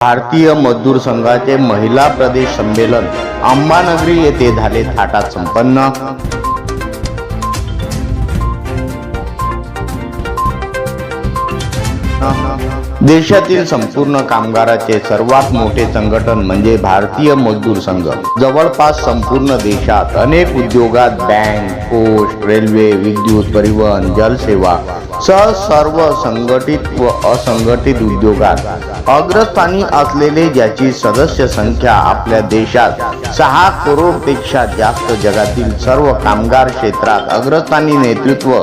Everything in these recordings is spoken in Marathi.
भारतीय मजदूर संघाचे महिला प्रदेश संमेलन अंबानगरी येथे झाले थाटात संपन्न. देशातील संपूर्ण कामगाराचे सर्वात मोठे संघटन म्हणजे भारतीय मजदूर संघ. जवळपास संपूर्ण देशात अनेक उद्योगात बँक पोस्ट रेल्वे विद्युत परिवहन जलसेवा सह सर्व संघटित व असंघटित उद्योगात अग्रस्थानी असलेले ज्याची सदस्य संख्या आपल्या देशात सहा करोडपेक्षा जास्त जगातील सर्व कामगार क्षेत्रात अग्रस्थानी नेतृत्व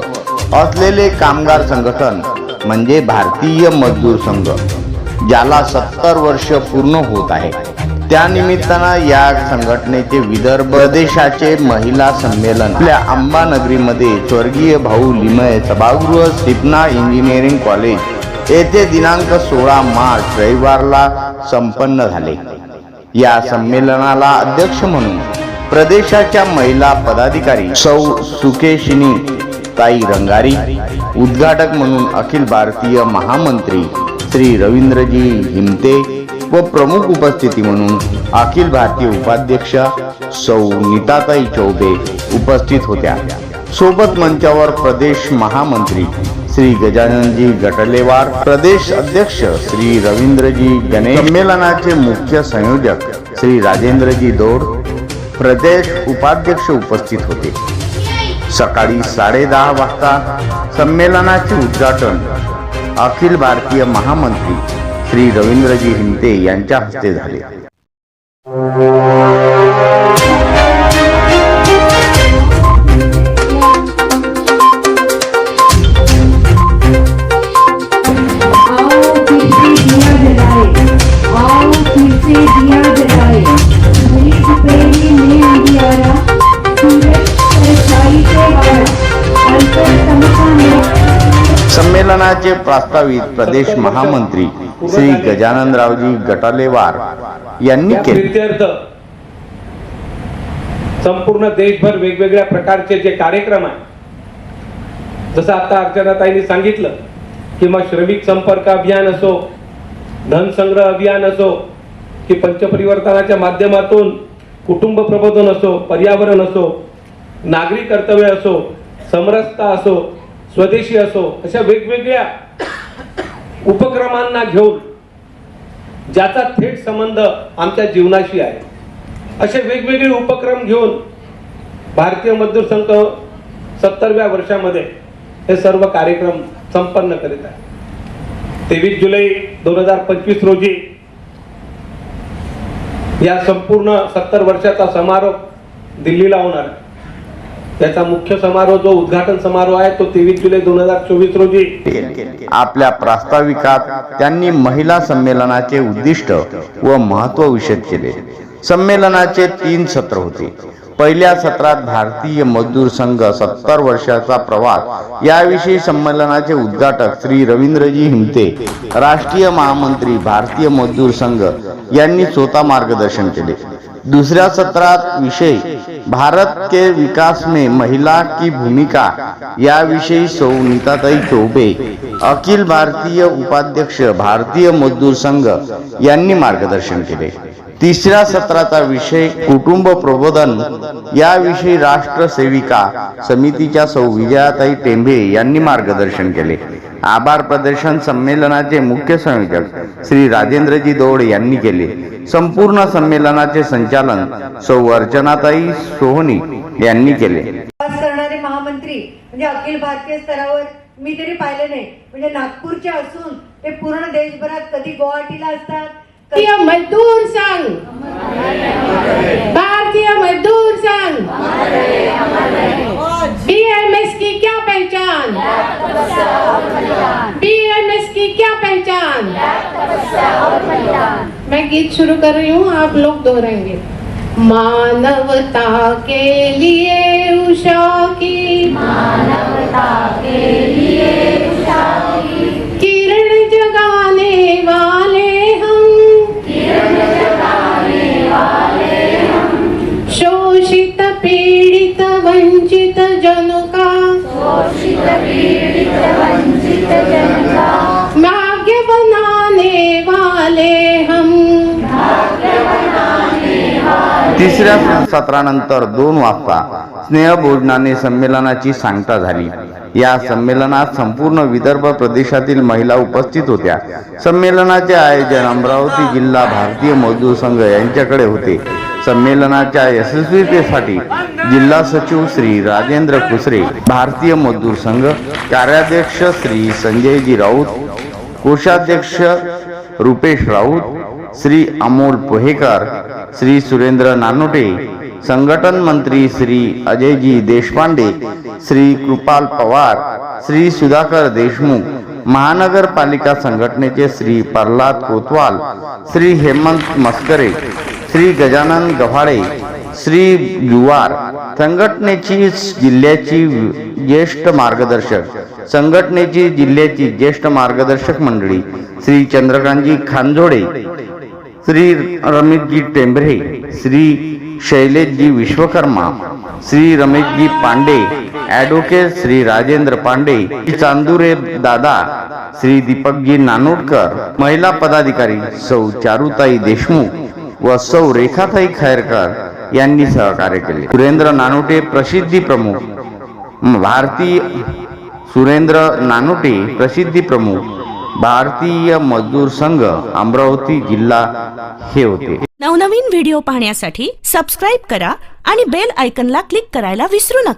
असलेले कामगार संघटन म्हणजे भारतीय मजदूर संघ ज्याला सत्तर वर्ष पूर्ण होत आहे. त्यानिमित्तानं या संघटनेचे विदर्भ प्रदेशाचे महिला संमेलन आपल्या अंबानगरीमध्ये स्वर्गीय भाऊ लिमय सभागृह सिपना इंजिनिअरिंग कॉलेज येथे दिनांक सोळा मार्च रविवारला संपन्न झाले. या संमेलनाला अध्यक्ष म्हणून प्रदेशाच्या महिला पदाधिकारी सौ सुकेशिनी ताई रंगारी उद्घाटक म्हणून अखिल भारतीय महामंत्री श्री रवींद्रजी हिमते व प्रमुख उपस्थिती म्हणून अखिल भारतीय उपाध्यक्ष सौ नीताताई चौबे उपस्थित होत्या. सोबत मंचावर प्रदेश महामंत्री श्री गजाननजी गटलेवार प्रदेश अध्यक्ष श्री रवींद्रजी गणेश संमेलनाचे मुख्य संयोजक श्री राजेंद्रजी दौड प्रदेश उपाध्यक्ष उपस्थित होते. सकाळी साडेदहा वाजता संमेलनाचे उद्घाटन अखिल भारतीय महामंत्री श्री रवींद्रजी हिमते यांच्या हस्ते झाले. संमेलनाचे प्रस्तावित प्रदेश महामंत्री श्री गजाननरावजी गटालेवार यांनी केले. संपूर्ण देशभर वेगवेगळ्या प्रकारचे जे कार्यक्रम आहे जसं आता अर्चनाताईंनी सांगितलं की मग श्रमिक संपर्क अभियान असो धनसंग्रह अभियान असो की पंचपरिवर्तनाच्या माध्यमातून कुटुंब प्रबोधन असो पर्यावरण असो नागरी कर्तव्य असो समरसता असो स्वदेशी असो अशा वेगवेगळ्या उपक्रमांना घेऊन ज्याचा थेट संबंध आमच्या जीवनाशी आहे. असे वेगवेगळे उपक्रम घेऊन भारतीय मजदूर संघ सत्तरव्या वर्षामध्ये हे सर्व कार्यक्रम संपन्न करीत आहे. तेवीस जुलै दोन हजार पंचवीस रोजी या संपूर्ण सत्तर वर्षाचा समारोप दिल्लीला होणार आहे. त्याचा मुख्य समारोह जो उद्घाटन समारोह आहे तो तेवीस जुलै दोन हजार चोवीस रोजी आपल्या प्रास्ताविकात त्यांनी महिला संमेलनाचे उद्दिष्ट व महत्त्व विषद केले. संमेलनाचे तीन सत्र होते. पहिल्या सत्रात भारतीय मजदूर संघ सत्तर वर्षाचा प्रवास याविषयी संमेलनाचे उद्घाटक श्री रवींद्रजी हिमते राष्ट्रीय महामंत्री भारतीय मजदूर संघ यांनी स्वतः मार्गदर्शन केले. दूसऱ्या सत्रात विषय भारत के विकास में महिला की भूमिका याविषयी सौ नीताताई चौबे अखिल भारतीय उपाध्यक्ष भारतीय मजदूर संघ यांनी मार्गदर्शन केले. तिसऱ्या सत्राचा विषय कुटुंब प्रबोधन. याविषयी राष्ट्र सेविका समितीच्या सौ विजयाताई टेंभे यांनी मार्गदर्शन केले. आभार प्रदर्शन संमेलनाचे मुख्य संयोजक श्री राजेंद्रजी दौड यांनी केले. संपूर्ण संमेलनाचे संचालन सौ अर्चनाताई सोहनी यांनी केले. करणारे महामंत्री म्हणजे अखिल भारतीय स्तरावर मी तरी पाहिले नाही. म्हणजे नागपूरचे असून ते पूर्ण देशभरात कधी गुवाहाटीला असतात भारतीय मजदूर संघ। भारतीय मजदूर संघ। बीएमएस की क्या पहचान? बीएमएस की क्या पहचान? मैं गीत शुरू कर रही हूँ, आप लोग दोहराएँगे। मानवता के लिए उषा की मानवता के लिए उषा की। किरण जगाने वाले तिसऱ्या सत्रानंतर दोन वाजता स्नेहभोजनाने संमेलनाची सांगता झाली. या संमेलनात संपूर्ण विदर्भ प्रदेशातील महिला उपस्थित होत्या. संमेलनाचे आयोजन अमरावती जिल्हा भारतीय मजदूर संघ यांच्याकडे होते. संमेलनाच्या यशस्वीतेसाठी जिल्हा सचिव श्री राजेंद्र कुसरे भारतीय मजदूर संघ कार्याध्यक्ष श्री संजयजी राऊत कोषाध्यक्ष रुपेश राऊत श्री अमोल पोहेकर श्री सुरेंद्र नानोटे संघटन मंत्री श्री अजयजी देशपांडे श्री कृपाल पवार श्री सुधाकर देशमुख महानगरपालिका संघटनेचे श्री प्रल्हाद कोतवाल श्री हेमंत मस्करे श्री गजानन गव्हाळे श्री जुवार संघटनेची जिल्ह्याची ज्येष्ठ मार्गदर्शक संघटनेची जिल्ह्याची ज्येष्ठ मार्गदर्शक मंडळी श्री चंद्रकांतजी खांजोडे श्री रमेशजी टेंभरे श्री शैलेशजी विश्वकर्मा श्री रमेशजी पांडे ॲडव्होकेट श्री राजेंद्र पांडे चांदुरे दादा श्री दीपकजी नानोडकर महिला पदाधिकारी सौ चारुताई देशमुख व सौ रेखाताई खैरकर यांनी सहकार्य केले. सुरेंद्र नानोटे प्रसिद्धी प्रमुख भारतीय सुरेंद्र नानोटे प्रसिद्धी प्रमुख भारतीय मजदूर संघ अमरावती जिल्हा हे होते. नवनवीन व्हिडिओ पाहण्यासाठी सबस्क्राईब करा आणि बेल आयकनला क्लिक करायला विसरू नका.